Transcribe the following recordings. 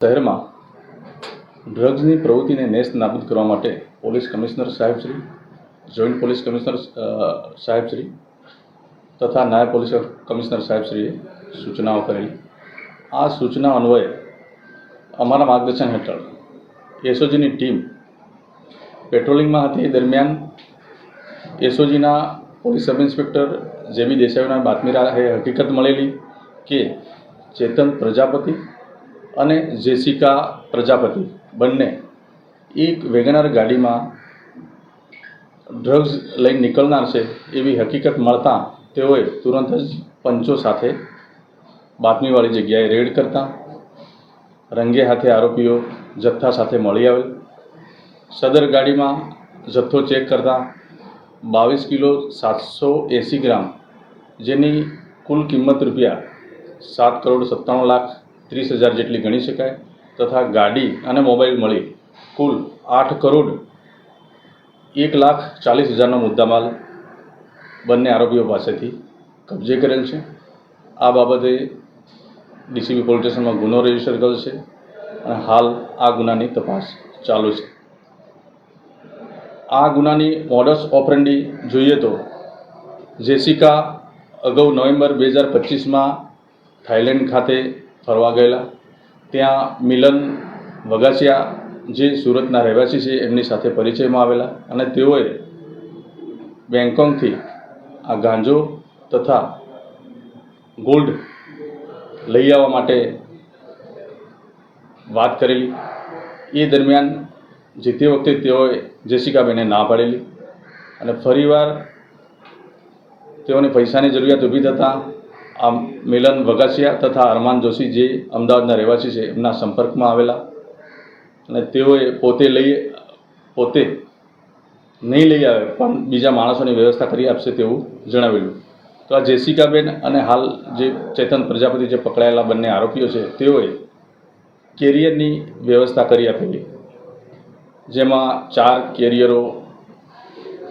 શહેરમાં ડ્રગ્સની પ્રવૃત્તિને નેસ્ત નાબૂદ કરવા માટે પોલીસ કમિશનર સાહેબશ્રી જોઈન્ટ પોલીસ કમિશનર સાહેબશ્રી તથા નાયબ પોલીસ કમિશનર સાહેબશ્રીએ સૂચનાઓ કરેલી. આ સૂચના અન્વયે અમારા માર્ગદર્શન હેઠળ એસઓજીની ટીમ પેટ્રોલિંગમાં હતી. એ દરમિયાન એસઓજીના પોલીસ સબ ઇન્સ્પેક્ટર જેબી દેસાઈના બાતમીરા એ હકીકત મળેલી કે ચેતન પ્રજાપતિ અને જેસિકા પ્રજાપતિ બંને એક વેગનાર ગાડીમાં ડ્રગ્સ લઈને નીકળનાર છે એવી હકીકત મળતા તેઓએ તુરંત જ પંચો સાથે બાતમીવાળી જગ્યાએ રેડ કરતા. રંગે હાથે આરોપીઓ જથ્થા સાથે મળી આવેલ. સદર ગાડીમાં જથ્થો ચેક કરતા બાવીસ કિલો સાતસો એંસી ગ્રામ, જેની કુલ કિંમત રૂપિયા સાત કરોડ સત્તાણું લાખ ત્રીસ હજાર જેટલી ગણી શકાય, તથા ગાડી અને મોબાઈલ મળી કુલ આઠ કરોડ એક લાખ ચાલીસ હજારનો મુદ્દામાલ બંને આરોપીઓ પાસેથી કબજે કરેલ છે. આ બાબતે ડીસીબી પોલીસ સ્ટેશનમાં ગુનો રજિસ્ટર કરેલ છે અને હાલ આ ગુનાની તપાસ ચાલુ છે. આ ગુનાની મોડસ ઓપરેન્ડી જોઈએ તો જેસિકા અગાઉ નવેમ્બર બે હજાર પચીસમાં થાઈલેન્ડ ખાતે ફરવા ગયેલા. ત્યાં મિલન વગાસિયા જે સુરતના રહેવાસી છે, એમની સાથે પરિચયમાં આવેલા અને તેઓએ બેંકોકથી આ ગાંજો તથા ગોલ્ડ લઈ આવવા માટે વાત કરેલી. એ દરમિયાન જે તે વખતે તેઓએ જેસિકાબેને ના પાડેલી અને ફરીવાર તેઓને પૈસાની જરૂરિયાત ઊભી થતાં આ મિલન વગાસિયા તથા અરમાન જોશી જે અમદાવાદના રહેવાસી છે, એમના સંપર્કમાં આવેલા. અને તેઓએ પોતે લઈ, પોતે નહીં લઈ આવે, પણ બીજા માણસોની વ્યવસ્થા કરી આપશે તેવું જણાવેલું. તો આ જેસિકાબેન અને હાલ જે ચેતન પ્રજાપતિ જે પકડાયેલા બંને આરોપીઓ છે, તેઓએ કેરિયરની વ્યવસ્થા કરી આપેલી. જેમાં ચાર કેરિયરો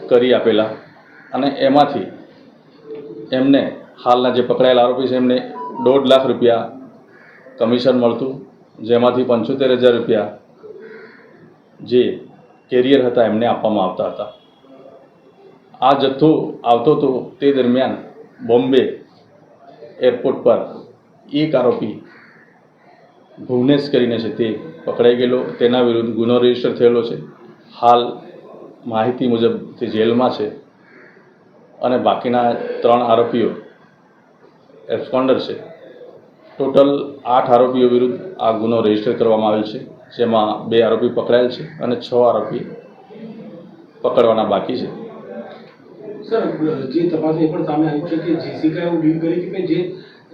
કરી આપેલા. અને એમાંથી એમને હાલના જે પકડાયેલા આરોપી છે, એમને દોઢ લાખ રૂપિયા કમિશન મળતું, જેમાંથી પંચોતેર હજાર રૂપિયા જે કેરિયર હતા, એમને આપવામાં આવતા હતા. આ જથ્થો આવતો હતો તે દરમિયાન બોમ્બે એરપોર્ટ પર એક આરોપી ભુવનેશ કરીને છે, તે પકડાઈ ગયેલો. તેના વિરુદ્ધ ગુનો રજિસ્ટર થયેલો છે. હાલ માહિતી મુજબ તે જેલમાં છે અને બાકીના ત્રણ આરોપીઓ એબ્સકોન્ડર છે. ટોટલ આઠ આરોપીઓ વિરુદ્ધ આ ગુનો રજિસ્ટર કરવામાં આવેલ છે જેમાં બે આરોપી પકડાયેલ છે અને છ આરોપી પકડવાના બાકી છે. સર જે તપાસ એ પણ સામે આવ્યું છે કે જેસિકા એવું ડીલ કરી કે જે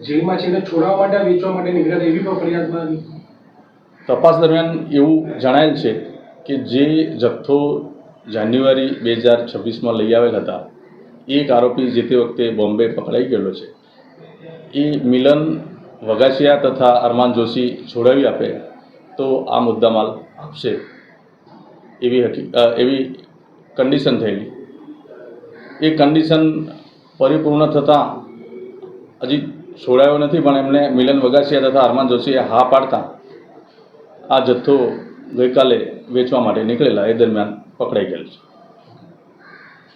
જેલમાં છે એને છોડાવવા માટે વેચવા માટે નીકળ્યા એવી પણ ફરિયાદમાં આવી તપાસ દરમિયાન એવું જણાયેલ છે કે જે જથ્થો જાન્યુઆરી બે હજાર છવ્વીસમાં લઈ આવેલ હતા એક આરોપી જે તે વખતે બોમ્બે પકડાઈ ગયેલો છે. એ મિલન વગાસિયા તથા અરમાન જોશી છોડાવી આપે તો આ મુદ્દામાલ આપશે. એવી હકી એવી કન્ડિશન થયેલી. એ કન્ડિશન પરિપૂર્ણ થતાં હજી છોડાયો નથી, પણ એમને મિલન વગાસિયા તથા અરમાન જોશીએ હા પાડતા આ જથ્થો ગઈકાલે વેચવા માટે નીકળેલા, એ દરમિયાન પકડાઈ ગયેલ છે.